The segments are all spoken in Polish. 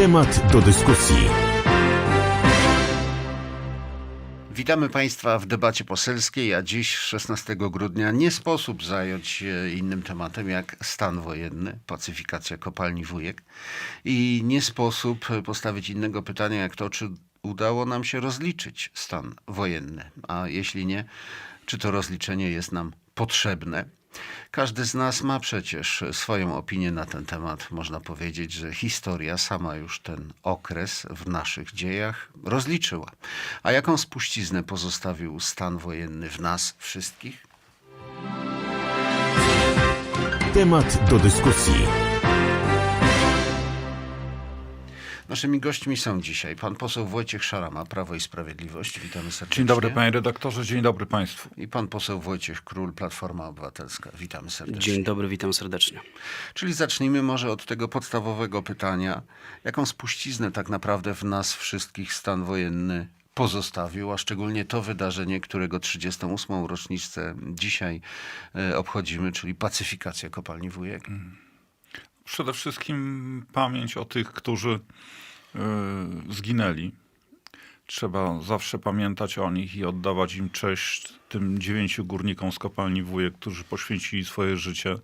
Temat do dyskusji. Witamy Państwa w debacie poselskiej, a dziś 16 grudnia nie sposób zająć się innym tematem jak stan wojenny, pacyfikacja kopalni Wujek i nie sposób postawić innego pytania jak to, czy udało nam się rozliczyć stan wojenny, a jeśli nie, czy to rozliczenie jest nam potrzebne. Każdy z nas ma przecież swoją opinię na ten temat. Można powiedzieć, że historia sama już ten okres w naszych dziejach rozliczyła. A jaką spuściznę pozostawił stan wojenny w nas wszystkich? Temat do dyskusji. Naszymi gośćmi są dzisiaj pan poseł Wojciech Szarama, Prawo i Sprawiedliwość. Witamy serdecznie. Dzień dobry panie redaktorze, dzień dobry państwu. I pan poseł Wojciech Król, Platforma Obywatelska. Witamy serdecznie. Dzień dobry, witam serdecznie. Czyli zacznijmy może od tego podstawowego pytania. Jaką spuściznę tak naprawdę w nas wszystkich stan wojenny pozostawił, a szczególnie to wydarzenie, którego 38. rocznicę dzisiaj e, obchodzimy, czyli pacyfikacja kopalni Wujek? Przede wszystkim pamięć o tych, którzy y, zginęli. Trzeba zawsze pamiętać o nich i oddawać im cześć tym dziewięciu górnikom z kopalni Wujek, którzy poświęcili swoje życie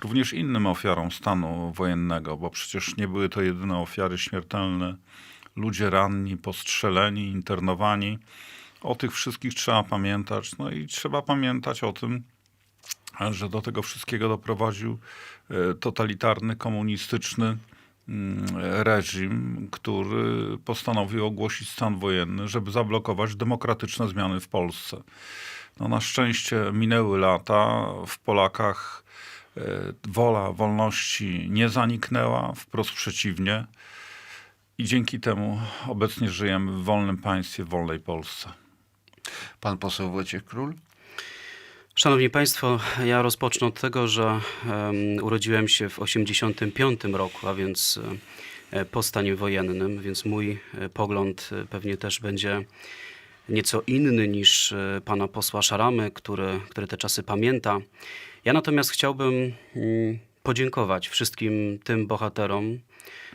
również innym ofiarom stanu wojennego, bo przecież nie były to jedyne ofiary śmiertelne. Ludzie ranni, postrzeleni, internowani. O tych wszystkich trzeba pamiętać. No i trzeba pamiętać o tym, że do tego wszystkiego doprowadził e, totalitarny, komunistyczny mm, reżim, który postanowił ogłosić stan wojenny, żeby zablokować demokratyczne zmiany w Polsce. No, na szczęście minęły lata, w Polakach e, wola wolności nie zaniknęła, wprost przeciwnie. I dzięki temu obecnie żyjemy w wolnym państwie, w wolnej Polsce. Pan poseł Wojciech Król? Szanowni Państwo, ja rozpocznę od tego, że em, urodziłem się w 85 roku, a więc e, po stanie wojennym, więc mój e, pogląd e, pewnie też będzie nieco inny niż pana posła Szaramy, który, który te czasy pamięta. Ja natomiast chciałbym mm, podziękować wszystkim tym bohaterom,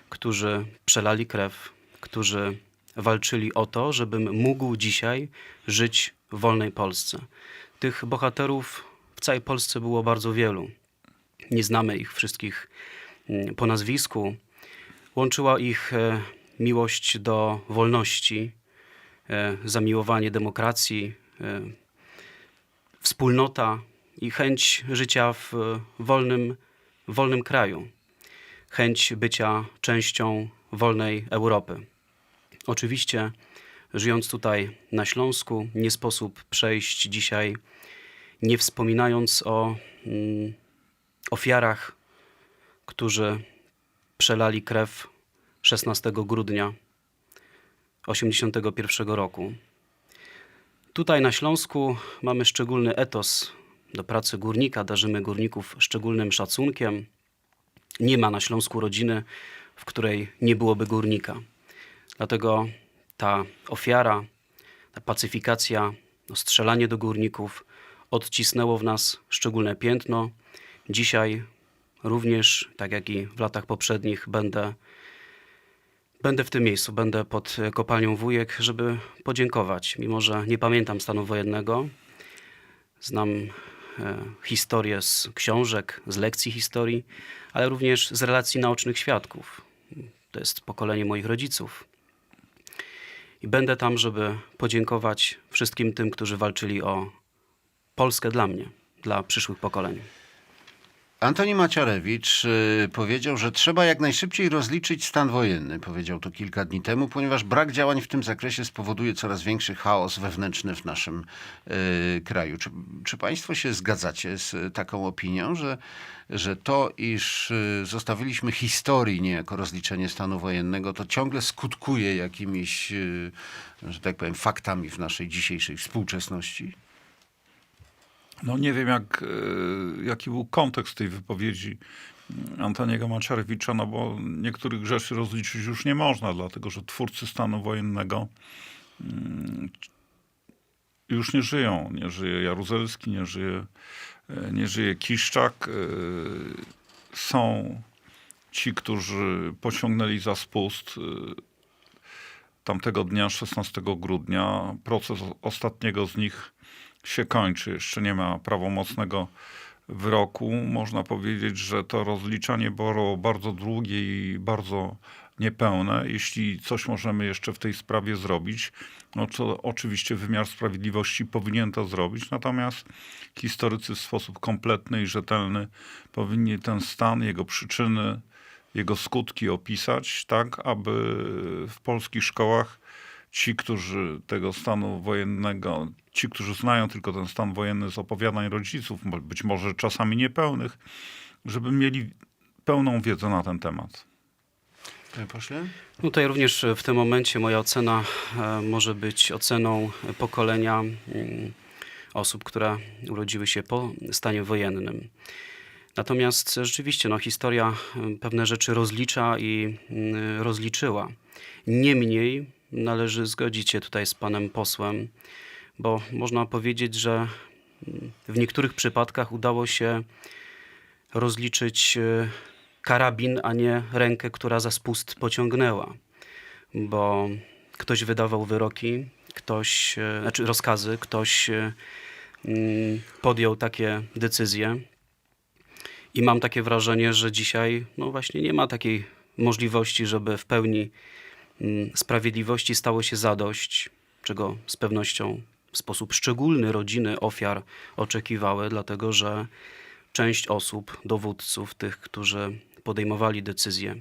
którzy przelali krew, którzy walczyli o to, żebym mógł dzisiaj żyć w wolnej Polsce. Tych bohaterów w całej Polsce było bardzo wielu. Nie znamy ich wszystkich mm, po nazwisku. Łączyła ich e, miłość do wolności, e, zamiłowanie demokracji, e, wspólnota i chęć życia w wolnym, wolnym kraju, chęć bycia częścią wolnej Europy. Oczywiście, żyjąc tutaj na Śląsku, nie sposób przejść dzisiaj, nie wspominając o mm, ofiarach, którzy przelali krew 16 grudnia 1981 roku. Tutaj na Śląsku mamy szczególny etos do pracy górnika, darzymy górników szczególnym szacunkiem. Nie ma na Śląsku rodziny, w której nie byłoby górnika. Dlatego ta ofiara, ta pacyfikacja, no, strzelanie do górników odcisnęło w nas szczególne piętno. Dzisiaj również, tak jak i w latach poprzednich, będę, będę w tym miejscu, będę pod kopalnią Wujek, żeby podziękować. Mimo, że nie pamiętam stanu wojennego, znam e, historię z książek, z lekcji historii, ale również z relacji naocznych świadków. To jest pokolenie moich rodziców. I będę tam, żeby podziękować wszystkim tym, którzy walczyli o Polskę dla mnie, dla przyszłych pokoleń. Antoni Maciarewicz y, powiedział, że trzeba jak najszybciej rozliczyć stan wojenny. Powiedział to kilka dni temu, ponieważ brak działań w tym zakresie spowoduje coraz większy chaos wewnętrzny w naszym y, kraju. Czy, czy Państwo się zgadzacie z y, taką opinią, że, że to, iż zostawiliśmy historii niejako rozliczenie stanu wojennego, to ciągle skutkuje jakimiś, że tak powiem, faktami w naszej dzisiejszej współczesności? No nie wiem, jak, e, jaki był kontekst tej wypowiedzi Antoniego Maczarewicza, no bo niektórych rzeczy rozliczyć już nie można, dlatego że twórcy stanu wojennego mm, już nie żyją. Nie żyje Jaruzelski, nie żyje, e, nie żyje Kiszczak. E, Są ci, którzy pociągnęli za spust tamtego dnia, 16 grudnia, proces ostatniego z nich się kończy. Jeszcze nie ma prawomocnego wyroku. Można powiedzieć, że to rozliczanie było bardzo długie i bardzo niepełne. Jeśli coś możemy jeszcze w tej sprawie zrobić, no to oczywiście wymiar sprawiedliwości powinien to zrobić. Natomiast historycy w sposób kompletny i rzetelny powinni ten stan, jego przyczyny, jego skutki opisać, tak aby w polskich szkołach ci, którzy tego stanu wojennego, ci, którzy znają tylko ten stan wojenny z opowiadań rodziców, być może czasami niepełnych, żeby mieli pełną wiedzę na ten temat. Panie pośle? No Tutaj również w tym momencie moja ocena e, może być oceną pokolenia mm, osób, które urodziły się po stanie wojennym. Natomiast rzeczywiście no, historia e, pewne rzeczy rozlicza i mm, rozliczyła. Niemniej należy zgodzić się tutaj z panem posłem, bo można powiedzieć, że mm, w niektórych przypadkach udało się rozliczyć e, karabin, a nie rękę, która za spust pociągnęła. Bo ktoś wydawał wyroki, ktoś, e, znaczy rozkazy, ktoś e, mm, podjął takie decyzje. I mam takie wrażenie, że dzisiaj no właśnie nie ma takiej możliwości, żeby w pełni sprawiedliwości stało się zadość, czego z pewnością w sposób szczególny rodziny ofiar oczekiwały, dlatego że część osób, dowódców, tych, którzy podejmowali decyzje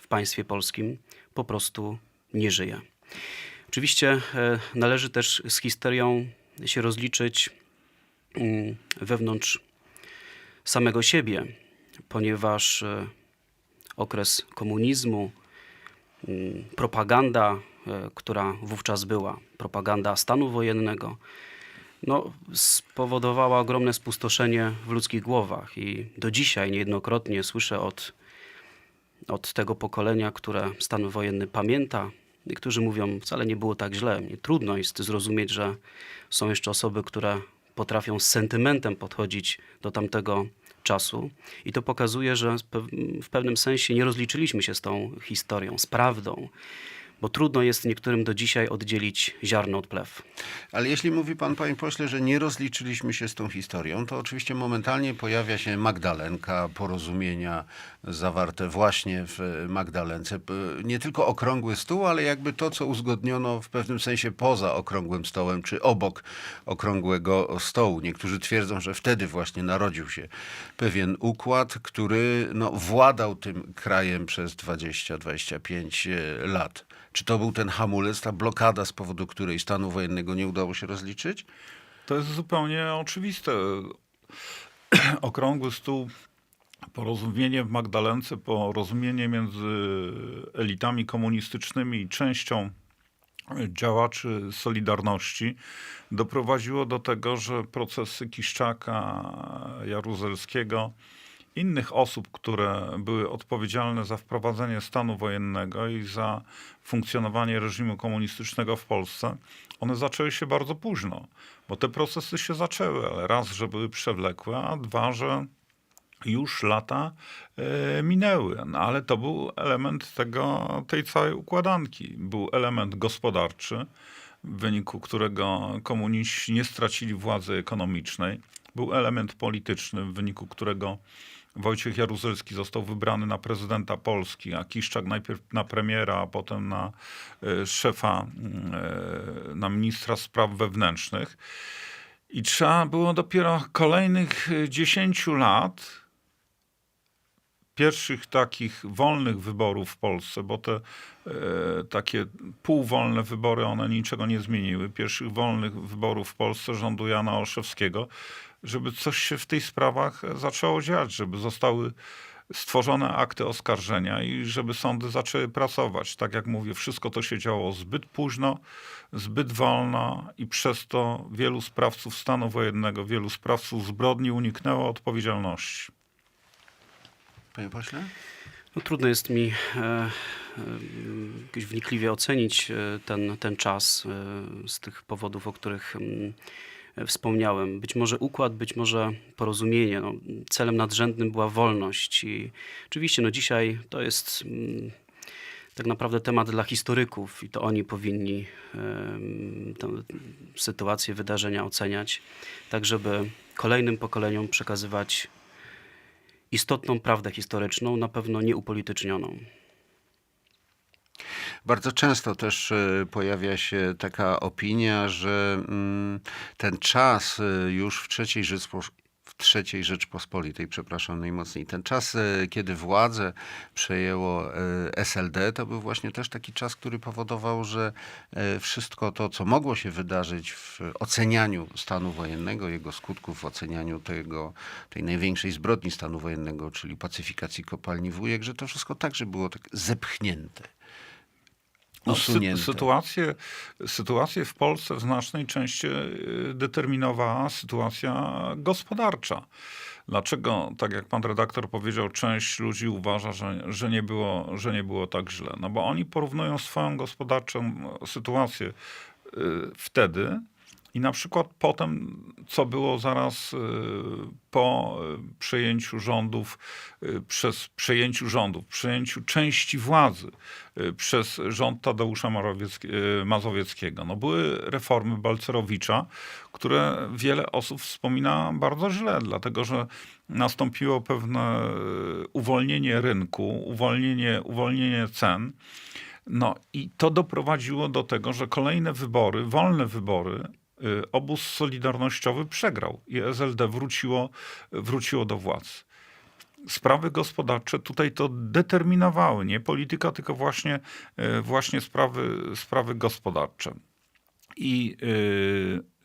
w państwie polskim, po prostu nie żyje. Oczywiście e, należy też z historią się rozliczyć mm, wewnątrz samego siebie, ponieważ e, okres komunizmu, propaganda, e, która wówczas była, propaganda stanu wojennego, no, spowodowała ogromne spustoszenie w ludzkich głowach i do dzisiaj niejednokrotnie słyszę od, od tego pokolenia, które stan wojenny pamięta, niektórzy mówią, wcale nie było tak źle. Trudno jest zrozumieć, że są jeszcze osoby, które potrafią z sentymentem podchodzić do tamtego czasu. I to pokazuje, że w pew- w pewnym sensie nie rozliczyliśmy się z tą historią, z prawdą, bo trudno jest niektórym do dzisiaj oddzielić ziarno od plew. Ale jeśli mówi pan, panie pośle, że nie rozliczyliśmy się z tą historią, to oczywiście momentalnie pojawia się Magdalenka, porozumienia zawarte właśnie w Magdalence. Nie tylko okrągły stół, ale jakby to, co uzgodniono w pewnym sensie poza okrągłym stołem, czy obok okrągłego stołu. Niektórzy twierdzą, że wtedy właśnie narodził się pewien układ, który no, władał tym krajem przez 20-25 lat. Czy to był ten hamulec, ta blokada, z powodu której stanu wojennego nie udało się rozliczyć? To jest zupełnie oczywiste. Okrągły stół, porozumienie w Magdalence, porozumienie między elitami komunistycznymi i częścią działaczy Solidarności doprowadziło do tego, że procesy Kiszczaka, Jaruzelskiego, innych osób, które były odpowiedzialne za wprowadzenie stanu wojennego i za funkcjonowanie reżimu komunistycznego w Polsce, one zaczęły się bardzo późno, bo te procesy się zaczęły, ale raz, że były przewlekłe, a dwa, że już lata e, minęły, no, ale to był element tego, tej całej układanki. Był element gospodarczy, w wyniku którego komuniści nie stracili władzy ekonomicznej. Był element polityczny, w wyniku którego Wojciech Jaruzelski został wybrany na prezydenta Polski, a Kiszczak najpierw na premiera, a potem na e, szefa, mm, e, na ministra spraw wewnętrznych. I trzeba było dopiero kolejnych e, 10 lat, pierwszych takich wolnych wyborów w Polsce, bo te e, takie półwolne wybory, one niczego nie zmieniły. Pierwszych wolnych wyborów w Polsce rządu Jana Olszewskiego, żeby coś się w tych sprawach zaczęło dziać, żeby zostały stworzone akty oskarżenia i żeby sądy zaczęły pracować. Tak jak mówię, wszystko to się działo zbyt późno, zbyt wolno i przez to wielu sprawców stanu wojennego, wielu sprawców zbrodni uniknęło odpowiedzialności. Panie pośle? No, trudno jest mi e, e, jakoś wnikliwie ocenić e, ten, ten czas e, z tych powodów, o których mm, e, wspomniałem. Być może układ, być może porozumienie. No, celem nadrzędnym była wolność. I oczywiście no, dzisiaj to jest mm, tak naprawdę temat dla historyków i to oni powinni em, tę sytuację, wydarzenia oceniać, tak żeby kolejnym pokoleniom przekazywać istotną prawdę historyczną, na pewno nieupolitycznioną. Bardzo często też e, pojawia się taka opinia, że mm, ten czas e, już w w III Rzeczpospolitej, przepraszam najmocniej, ten czas, e, kiedy władzę przejęło e, SLD, to był właśnie też taki czas, który powodował, że e, wszystko to, co mogło się wydarzyć w ocenianiu stanu wojennego, jego skutków, w ocenianiu tego, tej największej zbrodni stanu wojennego, czyli pacyfikacji kopalni Wujek, że to wszystko także było tak zepchnięte No, sy- sytuację, sytuację w Polsce w znacznej części y, determinowała sytuacja gospodarcza. Dlaczego, tak jak pan redaktor powiedział, część ludzi uważa, że, że, nie było, że nie było tak źle? No bo oni porównują swoją gospodarczą sytuację y, wtedy i na przykład potem, co było zaraz y, po y, przejęciu rządów, y, przez przejęciu rządów, przejęciu części władzy przez rząd Tadeusza Mazowieckiego. No były reformy Balcerowicza, które wiele osób wspomina bardzo źle, dlatego że nastąpiło pewne uwolnienie rynku, uwolnienie, uwolnienie cen. No i to doprowadziło do tego, że kolejne wybory, wolne wybory, obóz solidarnościowy przegrał i SLD wróciło, wróciło do władzy. Sprawy gospodarcze tutaj to determinowały, nie polityka, tylko właśnie, y, właśnie sprawy, sprawy gospodarcze. I y,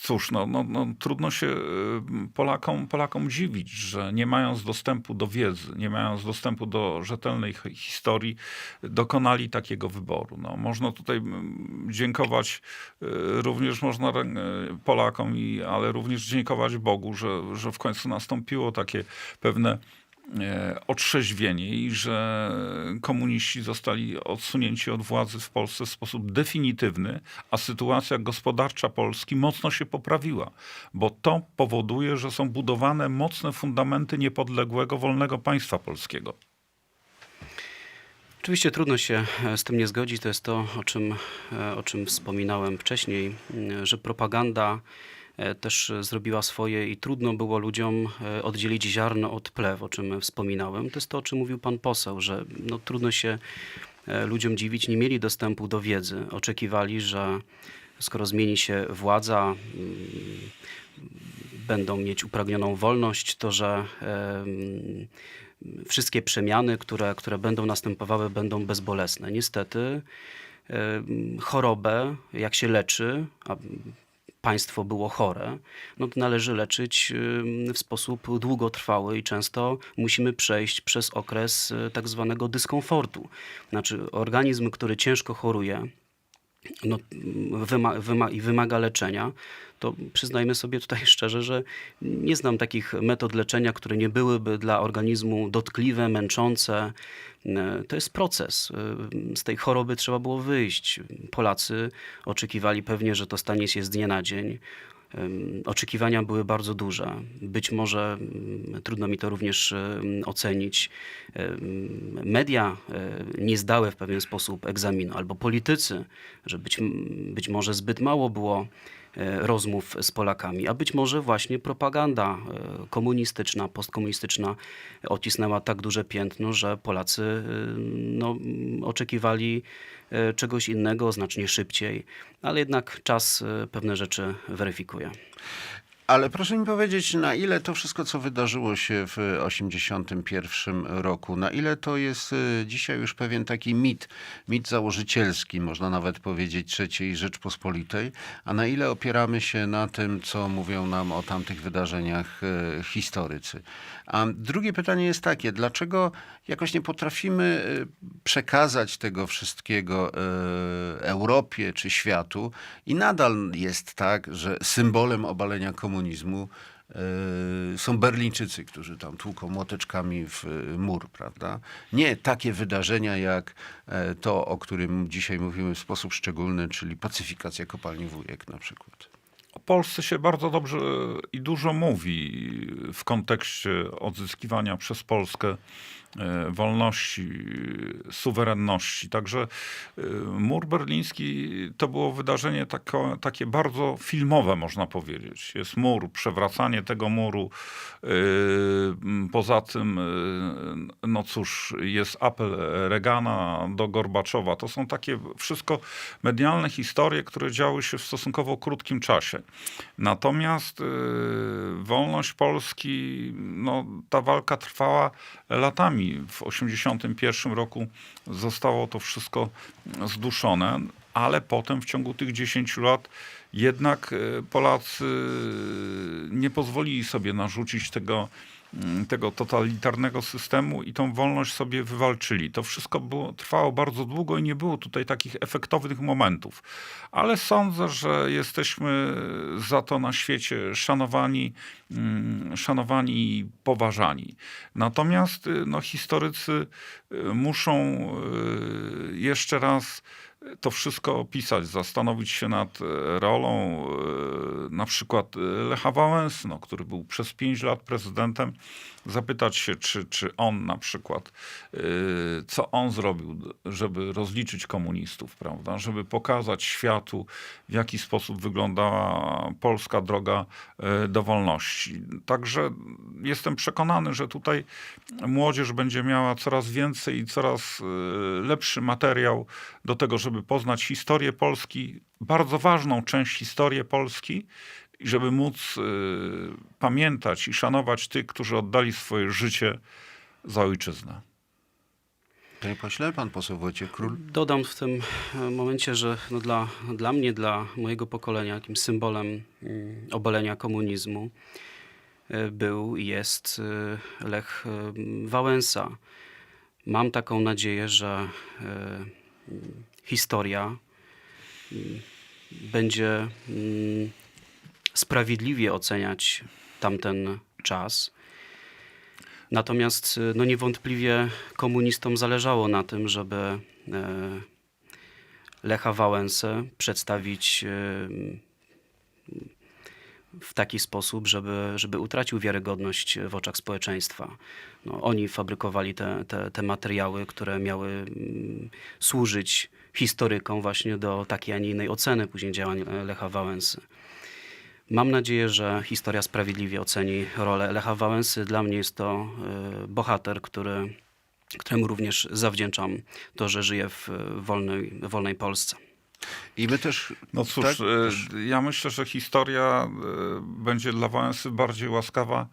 cóż, no, no, no, trudno się y, Polakom, Polakom dziwić, że nie mając dostępu do wiedzy, nie mając dostępu do rzetelnej hi- historii, dokonali takiego wyboru. No, można tutaj dziękować y, również można y, Polakom, i, ale również dziękować Bogu, że, że w końcu nastąpiło takie pewne e, otrzeźwienie i że komuniści zostali odsunięci od władzy w Polsce w sposób definitywny, a sytuacja gospodarcza Polski mocno się poprawiła, bo to powoduje, że są budowane mocne fundamenty niepodległego, wolnego państwa polskiego. Oczywiście trudno się e, z tym nie zgodzić. To jest to, o czym, e, o czym wspominałem wcześniej, że propaganda też e, zrobiła swoje i trudno było ludziom e, oddzielić ziarno od plew, o czym wspominałem. To jest to, o czym mówił pan poseł, że no, trudno się e, ludziom dziwić, nie mieli dostępu do wiedzy. Oczekiwali, że skoro zmieni się władza, mm, będą mieć upragnioną wolność, to że wszystkie przemiany, które, które będą następowały, będą bezbolesne. Niestety chorobę, jak się leczy, a państwo było chore, no to należy leczyć w sposób długotrwały i często musimy przejść przez okres e, tak zwanego dyskomfortu. Znaczy organizm, który ciężko choruje, no, wyma, wyma, i wymaga leczenia, to przyznajmy sobie tutaj szczerze, że nie znam takich metod leczenia, które nie byłyby dla organizmu dotkliwe, męczące. E, To jest proces. E, Z tej choroby trzeba było wyjść. Polacy oczekiwali pewnie, że to stanie się z dnia na dzień. Oczekiwania były bardzo duże. Być może mm, trudno mi to również em, ocenić. Media e, nie zdały w pewien sposób egzaminu, albo politycy, że być, być może zbyt mało było e, rozmów z Polakami, a być może właśnie propaganda e, komunistyczna, postkomunistyczna odcisnęła tak duże piętno, że Polacy e, no, oczekiwali e, czegoś innego znacznie szybciej, ale jednak czas e, pewne rzeczy weryfikuje. Ale proszę mi powiedzieć, na ile to wszystko, co wydarzyło się w 1981 roku, na ile to jest y, dzisiaj już pewien taki mit, mit założycielski, można nawet powiedzieć III Rzeczpospolitej, a na ile opieramy się na tym, co mówią nam o tamtych wydarzeniach y, historycy. A drugie pytanie jest takie, dlaczego jakoś nie potrafimy y, przekazać tego wszystkiego y, Europie czy światu i nadal jest tak, że symbolem obalenia komunizmu y, są Berlińczycy, którzy tam tłuką młoteczkami w mur, prawda? Nie takie wydarzenia jak e, to, o którym dzisiaj mówimy w sposób szczególny, czyli pacyfikacja kopalni Wujek na przykład. O Polsce się bardzo dobrze i dużo mówi w kontekście odzyskiwania przez Polskę e, wolności, e, suwerenności. Także e, mur berliński to było wydarzenie tako, takie bardzo filmowe, można powiedzieć. Jest mur, przewracanie tego muru. E, Poza tym, e, no cóż, jest apel Reagana do Gorbaczowa. To są takie wszystko medialne historie, które działy się w stosunkowo krótkim czasie. Natomiast wolność Polski, no, ta walka trwała latami. W 1981 roku zostało to wszystko zduszone, ale potem w ciągu tych 10 lat jednak y, Polacy nie pozwolili sobie narzucić tego tego totalitarnego systemu i tą wolność sobie wywalczyli. To wszystko było, trwało bardzo długo i nie było tutaj takich efektownych momentów. Ale sądzę, że jesteśmy za to na świecie szanowani, mm, szanowani i poważani. Natomiast y, no, historycy y, muszą y, jeszcze raz to wszystko opisać, zastanowić się nad e, rolą e, na przykład e, Lecha Wałęsy, no, który był przez pięć lat prezydentem, zapytać się, czy, czy on na przykład, e, co on zrobił, żeby rozliczyć komunistów, prawda, żeby pokazać światu, w jaki sposób wyglądała polska droga e, do wolności. Także jestem przekonany, że tutaj młodzież będzie miała coraz więcej i coraz e, lepszy materiał do tego, żeby poznać historię Polski, bardzo ważną część historii Polski, i żeby móc y, pamiętać i szanować tych, którzy oddali swoje życie za ojczyznę. Panie pośle, pan poseł Wojciech Król. Dodam w tym e, momencie, że no dla, dla mnie, dla mojego pokolenia, takim symbolem mm, obalenia komunizmu e, był i jest e, Lech Wałęsa. Mam taką nadzieję, że historia będzie sprawiedliwie oceniać tamten czas. Natomiast y, no niewątpliwie komunistom zależało na tym, żeby e, Lecha Wałęsę przedstawić e, w taki sposób, żeby, żeby utracił wiarygodność w oczach społeczeństwa. No, oni fabrykowali te, te, te materiały, które miały mm, służyć historykom właśnie do takiej, a nie innej oceny później działań e, Lecha Wałęsy. Mam nadzieję, że historia sprawiedliwie oceni rolę Lecha Wałęsy. Dla mnie jest to e, bohater, który, któremu również zawdzięczam to, że żyję w wolnej, wolnej Polsce. I my też... No cóż, tak? e, ja myślę, że historia e, będzie dla Wałęsy bardziej łaskawa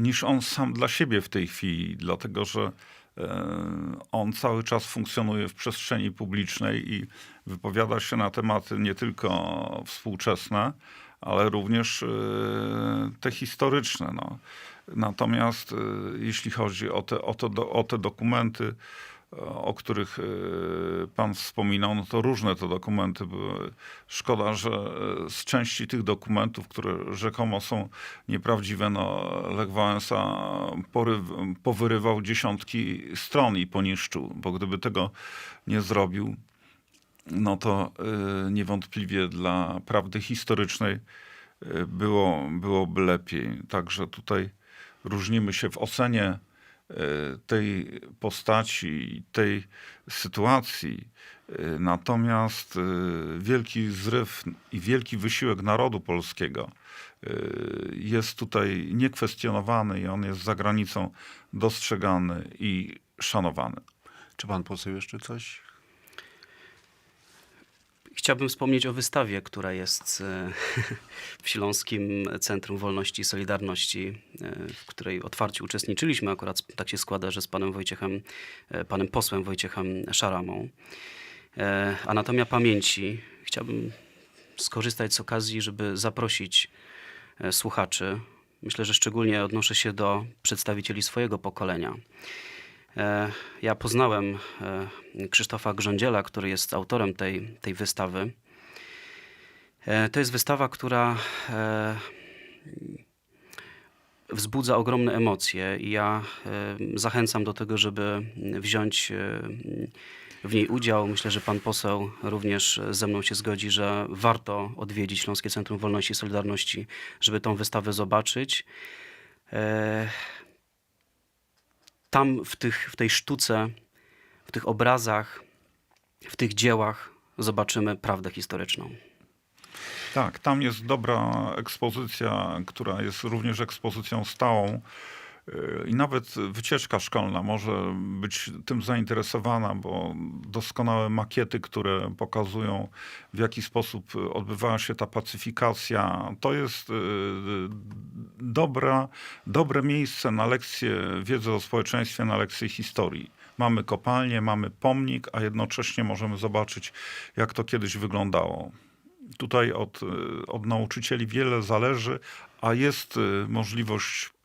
niż on sam dla siebie w tej chwili, dlatego że on cały czas funkcjonuje w przestrzeni publicznej i wypowiada się na tematy nie tylko współczesne, ale również e, te historyczne. No. Natomiast e, jeśli chodzi o te, o, o te dokumenty, o których e, pan wspominał, no to różne te dokumenty były. Szkoda, że z części tych dokumentów, które rzekomo są nieprawdziwe, no Lech Wałęsa powyrywał dziesiątki stron i poniszczył, bo gdyby tego nie zrobił, no to y, niewątpliwie dla prawdy historycznej y, było, byłoby lepiej. Także tutaj różnimy się w ocenie y, tej postaci, tej sytuacji. Natomiast wielki zryw i wielki wysiłek narodu polskiego jest tutaj niekwestionowany i on jest za granicą dostrzegany i szanowany. Czy pan poseł jeszcze coś? Chciałbym wspomnieć o wystawie, która jest e, w Śląskim Centrum Wolności i Solidarności, e, w której otwarcie uczestniczyliśmy. Akurat tak się składa, że z panem Wojciechem, e, panem posłem Wojciechem Szaramą. Anatomia pamięci. Chciałbym skorzystać z okazji, żeby zaprosić słuchaczy. Myślę, że szczególnie odnoszę się do przedstawicieli swojego pokolenia. E, Ja poznałem e, Krzysztofa Grządziela, który jest autorem tej, tej wystawy. E, To jest wystawa, która wzbudza ogromne emocje i ja zachęcam do tego, żeby wziąć w niej udział. Myślę, że pan poseł również ze mną się zgodzi, że warto odwiedzić Śląskie Centrum Wolności i Solidarności, żeby tą wystawę zobaczyć. Tam w, tych, w tej sztuce, w tych obrazach, w tych dziełach zobaczymy prawdę historyczną. Tak, tam jest dobra ekspozycja, która jest również ekspozycją stałą. I nawet wycieczka szkolna może być tym zainteresowana, bo doskonałe makiety, które pokazują, w jaki sposób odbywała się ta pacyfikacja, to jest yy, dobra, dobre miejsce na lekcję wiedzy o społeczeństwie, na lekcję historii. Mamy kopalnię, mamy pomnik, a jednocześnie możemy zobaczyć, jak to kiedyś wyglądało. Tutaj od, y, od nauczycieli wiele zależy, a jest y, możliwość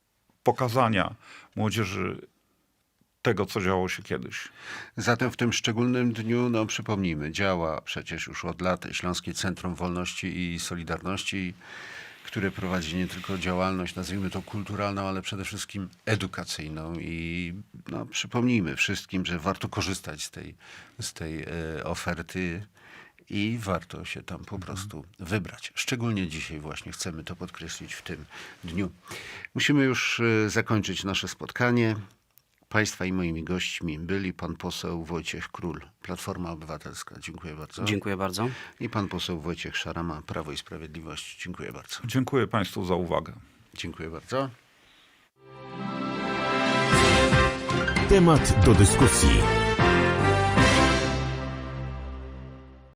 pokazania młodzieży tego, co działo się kiedyś. Zatem w tym szczególnym dniu, no przypomnijmy, działa przecież już od lat Śląskie Centrum Wolności i Solidarności, które prowadzi nie tylko działalność, nazwijmy to kulturalną, ale przede wszystkim edukacyjną. I no, przypomnijmy wszystkim, że warto korzystać z tej, z tej e, oferty i warto się tam po prostu wybrać. Szczególnie dzisiaj właśnie chcemy to podkreślić w tym dniu. Musimy już e, zakończyć nasze spotkanie. Państwa i moimi gośćmi byli pan poseł Wojciech Król, Platforma Obywatelska. Dziękuję bardzo. Dziękuję bardzo. I pan poseł Wojciech Szarama, Prawo i Sprawiedliwość. Dziękuję bardzo. Dziękuję Państwu za uwagę. Dziękuję bardzo. Temat do dyskusji.